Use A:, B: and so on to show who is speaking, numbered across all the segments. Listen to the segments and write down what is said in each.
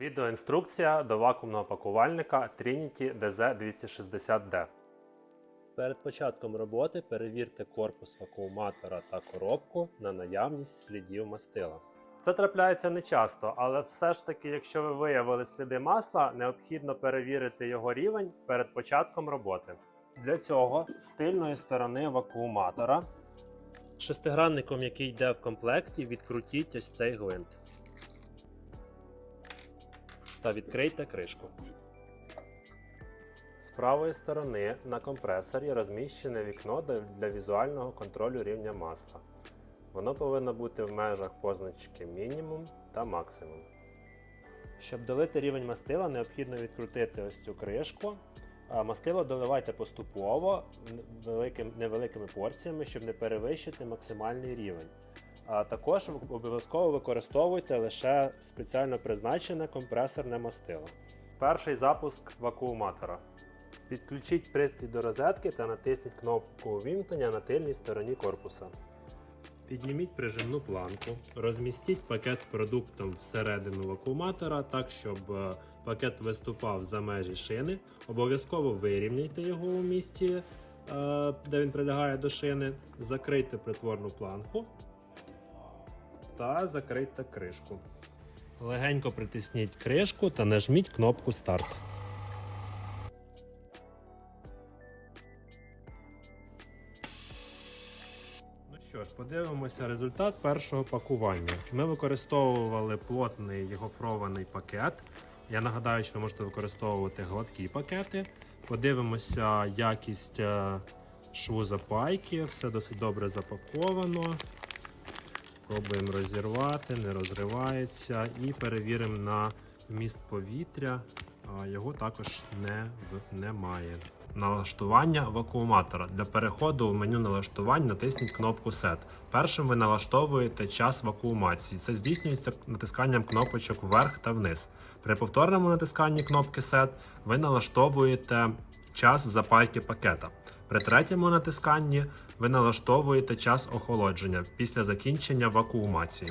A: Відеоінструкція до вакуумного пакувальника Trinity DZ260D. Перед початком роботи перевірте корпус вакууматора та коробку на наявність слідів мастила. Це трапляється не часто, але все ж таки, якщо ви виявили сліди масла, необхідно перевірити його рівень перед початком роботи. Для цього з тильної сторони вакууматора шестигранником, який йде в комплекті, відкрутіть ось цей гвинт та відкрийте кришку. З правої сторони на компресорі розміщене вікно для- візуального контролю рівня масла. Воно повинно бути в межах позначки мінімум та максимум. Щоб долити рівень мастила, необхідно відкрутити ось цю кришку. Мастило доливайте поступово невеликими порціями, щоб не перевищити максимальний рівень. А також обов'язково використовуйте лише спеціально призначене компресорне мастило. Перший запуск вакууматора. Підключіть пристрій до розетки та натисніть кнопку увімкнення на тильній стороні корпуса. Підніміть прижимну планку, розмістіть пакет з продуктом всередину вакууматора так, щоб е, пакет виступав за межі шини. Обов'язково вирівняйте його у місці, е, де він прилягає до шини. Закрийте притворну планку та закрийте кришку. Легенько притисніть кришку та нажміть кнопку старт. Ну що ж, подивимося результат першого пакування. Ми використовували плотний гофрований пакет. Я нагадаю, що ви можете використовувати гладкі пакети. Подивимося якість е, шву запайки. Все досить добре запаковано. Пробуємо розірвати, не розривається. І перевіримо на вміст повітря. Його також не, немає. Налаштування вакууматора. Для переходу в меню налаштувань натисніть кнопку Set. Першим ви налаштовуєте час вакуумації. Це здійснюється натисканням кнопочок вверх та вниз. При повторному натисканні кнопки Set ви налаштовуєте час запайки пакета. При третьому натисканні ви налаштовуєте час охолодження після закінчення вакуумації.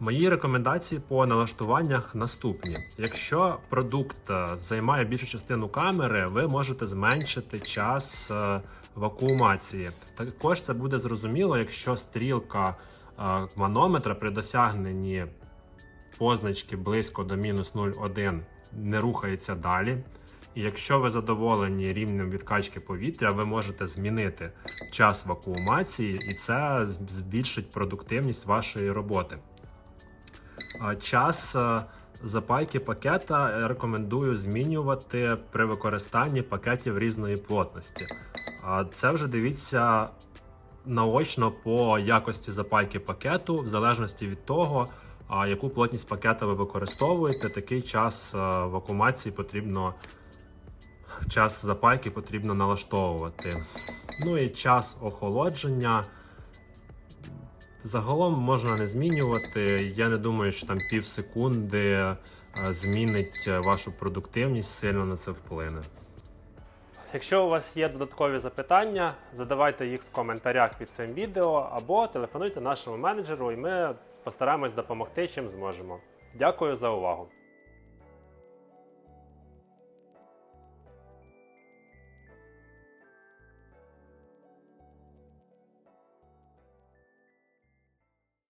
A: Мої рекомендації по налаштуваннях наступні: якщо продукт е, займає більшу частину камери, ви можете зменшити час е, вакуумації. Також це буде зрозуміло, якщо стрілка е, манометра при досягненні позначки близько до мінус 0,1 не рухається далі. І якщо ви задоволені рівнем відкачки повітря, ви можете змінити час вакуумації, і це збільшить продуктивність вашої роботи. Час е, запайки пакета рекомендую змінювати при використанні пакетів різної плотності. Це вже дивіться наочно по якості запайки пакету, в залежності від того, яку плотність пакета ви використовуєте, такий час е, вакуумації потрібно час запайки потрібно налаштовувати. Ну і час охолодження. Загалом можна не змінювати. Я не думаю, що там пів секунди е, змінить е, вашу продуктивність, сильно на це вплине. Якщо у вас є додаткові запитання, задавайте їх в коментарях під цим відео або телефонуйте нашому менеджеру, і ми постараємось допомогти чим зможемо. Дякую за увагу!